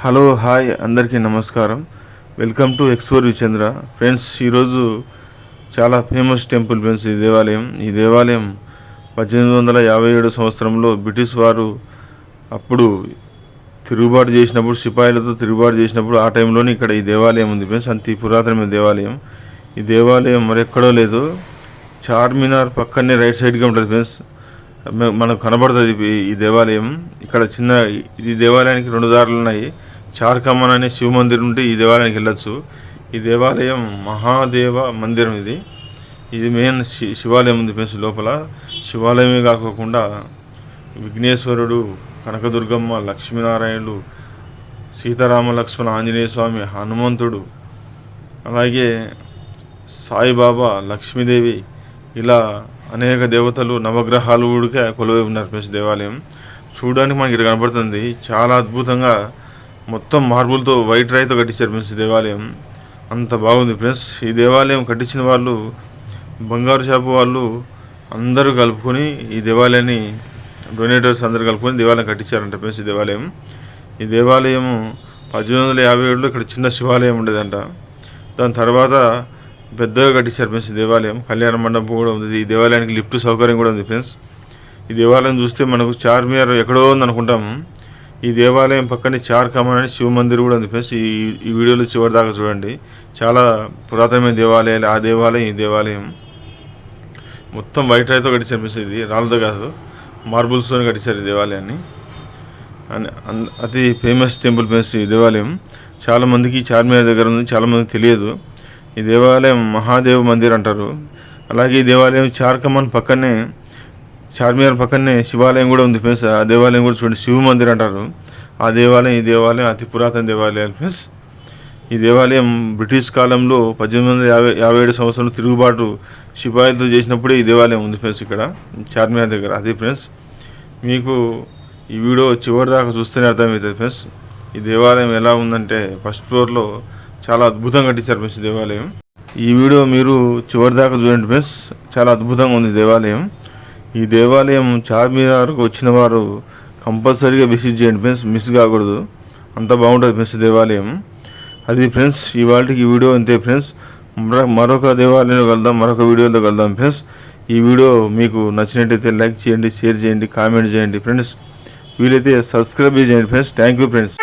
Hello hi అందరికీ నమస్కారం. Welcome to ఎక్స్పోర్ విచంద్ర. ఫ్రెండ్స్ ఈరోజు చాలా ఫేమస్ టెంపుల్ ఫ్రెండ్స్ ఈ దేవాలయం. ఈ దేవాలయం పద్దెనిమిది వందల యాభై ఏడు సంవత్సరంలో బ్రిటిష్ వారు అప్పుడు తిరుగుబాటు చేసినప్పుడు సిపాయిలతో తిరుగుబాటు చేసినప్పుడు ఆ టైంలోనే ఇక్కడ ఈ దేవాలయం ఉంది ఫ్రెండ్స్. అంత పురాతనమైన దేవాలయం. ఈ దేవాలయం మరెక్కడో లేదు. చార్మినార్ పక్కనే రైట్ సైడ్గా ఉంటుంది ఫ్రెండ్స్. మనకు కనబడుతుంది ఈ దేవాలయం. ఇక్కడ చిన్న ఈ దేవాలయానికి రెండు దారులు ఉన్నాయి. చార్కమ్మన్ అనే శివ మందిరం నుండి ఈ దేవాలయానికి వెళ్ళొచ్చు. ఈ దేవాలయం మహాదేవ మందిరం ఇది. ఇది మెయిన్ శి శివాలయం ఉంది ప్లేస్ లోపల. శివాలయమే కాకోకుండా విఘ్నేశ్వరుడు కనకదుర్గమ్మ లక్ష్మీనారాయణుడు సీతారామ లక్ష్మణ ఆంజనేయ స్వామి హనుమంతుడు అలాగే సాయిబాబా లక్ష్మీదేవి ఇలా అనేక దేవతలు నవగ్రహాలు కూడా కొలువై ఉన్నారు ప్లేస్ దేవాలయం. చూడడానికి మనకి ఇక్కడ కనబడుతుంది. చాలా అద్భుతంగా మొత్తం మార్బుల్తో వైట్ రాయితో కట్టించారు ఫ్రెండ్స్ ఈ దేవాలయం. అంత బాగుంది ఫ్రెండ్స్. ఈ దేవాలయం కట్టించిన వాళ్ళు బంగారు షాపు వాళ్ళు అందరూ కలుపుకొని ఈ దేవాలయాన్ని డొనేటర్స్ అందరూ కలుపుకొని దేవాలయం కట్టించారంట ఫ్రెండ్స్ ఈ దేవాలయం. ఈ దేవాలయము పద్దెనిమిది వందల యాభై ఏడులో ఇక్కడ చిన్న శివాలయం ఉండేదంట. దాని తర్వాత పెద్దగా కట్టించారు ఫ్రెండ్స్ ఈ దేవాలయం. కళ్యాణ మండపం కూడా ఉంది. ఈ దేవాలయానికి లిఫ్ట్ సౌకర్యం కూడా ఉంది ఫ్రెండ్స్. ఈ దేవాలయం చూస్తే మనకు చార్మినార్ ఎక్కడో ఉంది అనుకుంటాము ఈ దేవాలయం పక్కనే చార్ కమన్ అని శివ మందిర్ కూడా ఉంది ఫ్రెండ్స్. ఈ ఈ వీడియోలో చివరి దాకా చూడండి. చాలా పురాతనమైన దేవాలయాలు ఆ దేవాలయం ఈ దేవాలయం. మొత్తం వైట్ రాయితో కట్టించారు ఫ్రెండ్స్ ఇది. రాళ్ళతో కాదు మార్బుల్స్తో కట్టించారు ఈ దేవాలయాన్ని. అని అన్- అతి ఫేమస్ టెంపుల్ ప్లేస్ ఈ దేవాలయం. చాలామందికి చార్మినార్ దగ్గర ఉంది చాలా మందికి తెలియదు. ఈ దేవాలయం మహాదేవ్ మందిర్ అంటారు. అలాగే ఈ దేవాలయం చార్కమాన్ పక్కనే చార్మినార్ పక్కనే శివాలయం కూడా ఉంది ఫ్రెండ్స్. ఆ దేవాలయం కూడా చూడండి. శివ మందిర్ అంటారు. ఆ దేవాలయం ఈ దేవాలయం అతి పురాతన దేవాలయం ఫ్రెండ్స్. ఈ దేవాలయం బ్రిటిష్ కాలంలో పద్దెనిమిది వందల యాభై యాభై ఏడు సంవత్సరంలో తిరుగుబాటు సిపాయిలతో చేసినప్పుడే ఈ దేవాలయం ఉంది ఫ్రెండ్స్ ఇక్కడ. చార్మినార్ దగ్గర. అదే ఫ్రెండ్స్. మీకు ఈ వీడియో చివరి దాకా చూస్తేనే అర్థమవుతుంది ఫ్రెండ్స్. ఈ దేవాలయం ఎలా ఉందంటే ఫస్ట్ ఫ్లోర్లో చాలా అద్భుతంగా కట్టించారు ఫ్రెండ్స్ దేవాలయం. ఈ వీడియో మీరు చివరి దాకా చూడండి ఫ్రెండ్స్. చాలా అద్భుతంగా ఉంది దేవాలయం. ఈ దేవాలయం చార్మినార్కు వచ్చిన వారు కంపల్సరీగా విసిట్ చేయండి ఫ్రెండ్స్ మిస్ కాకూడదు. అంత బాగుంటుంది ఫ్రెండ్స్ దేవాలయం. అది ఫ్రెండ్స్ ఇవాళకి ఈ వీడియో అంతే ఫ్రెండ్స్. మరొక దేవాలయంలో వెళ్దాం మరొక వీడియోలో వెళ్దాం ఫ్రెండ్స్. ఈ వీడియో మీకు నచ్చినట్టయితే లైక్ చేయండి షేర్ చేయండి కామెంట్ చేయండి ఫ్రెండ్స్. వీలైతే సబ్స్క్రైబ్ చేయండి friends. Thank you friends.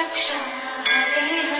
reflection, honey.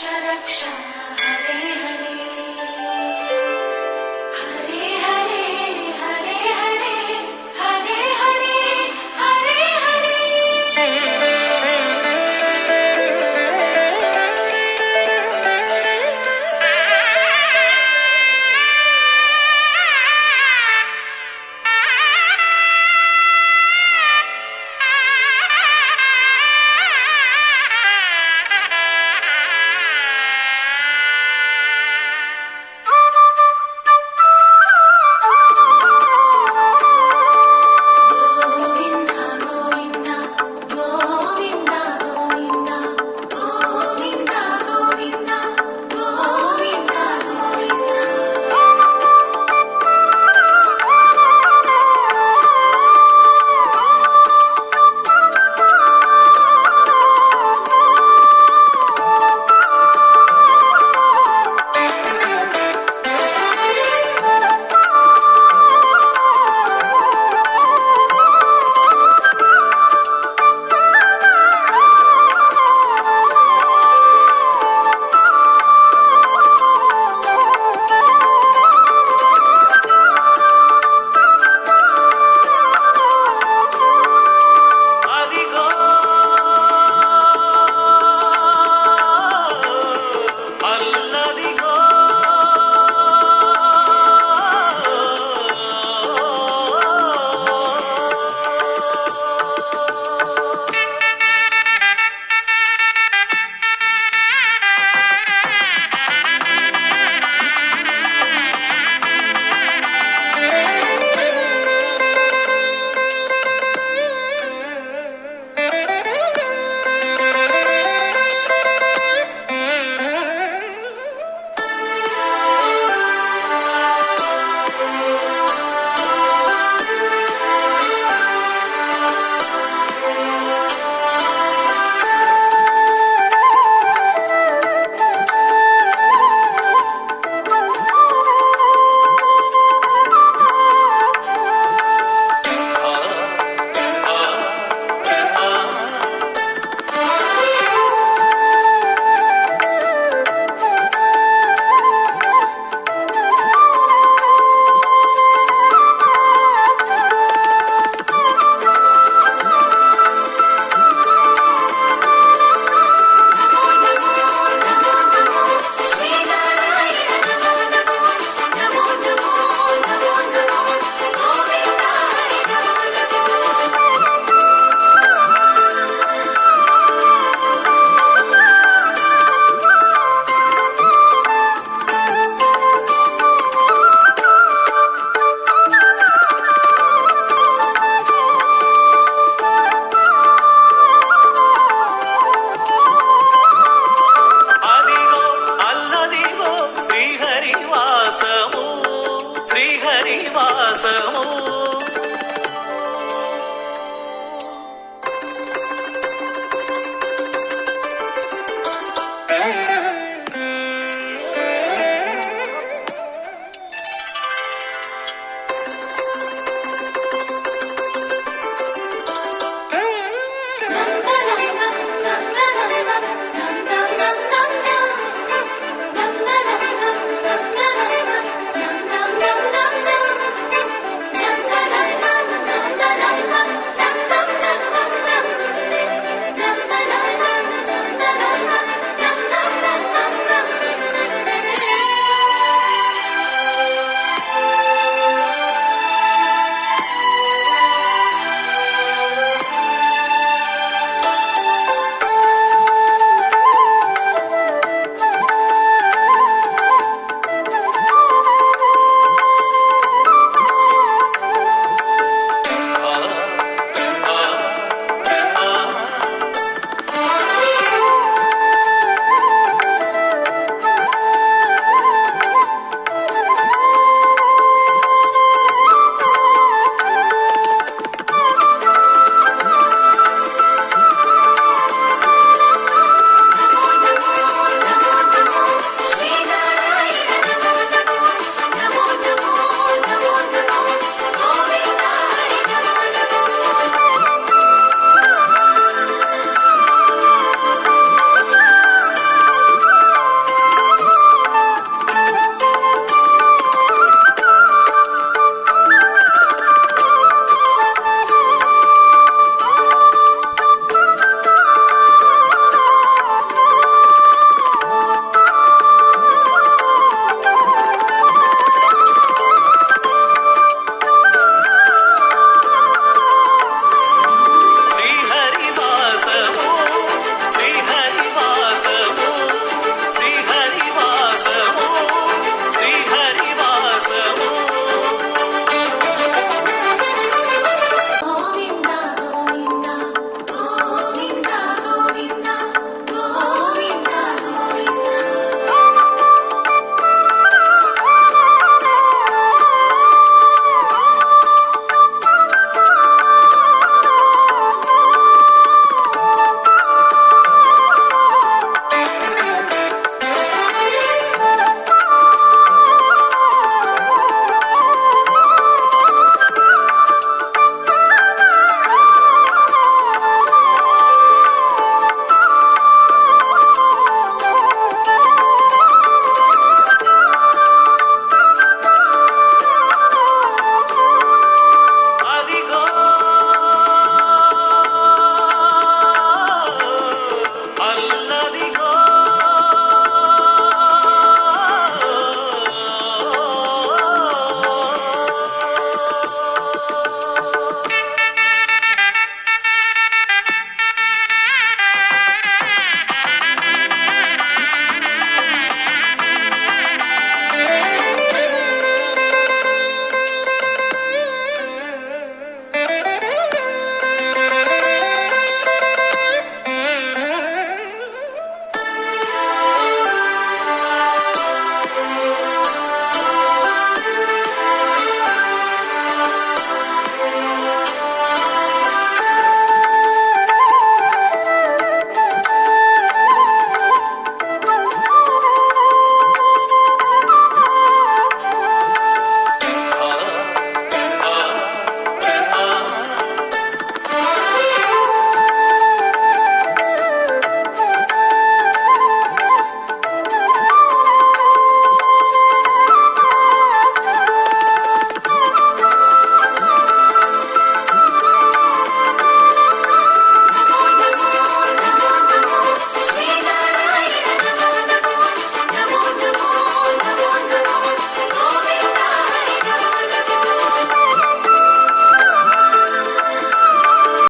रक्ष रक्ष हरे हरे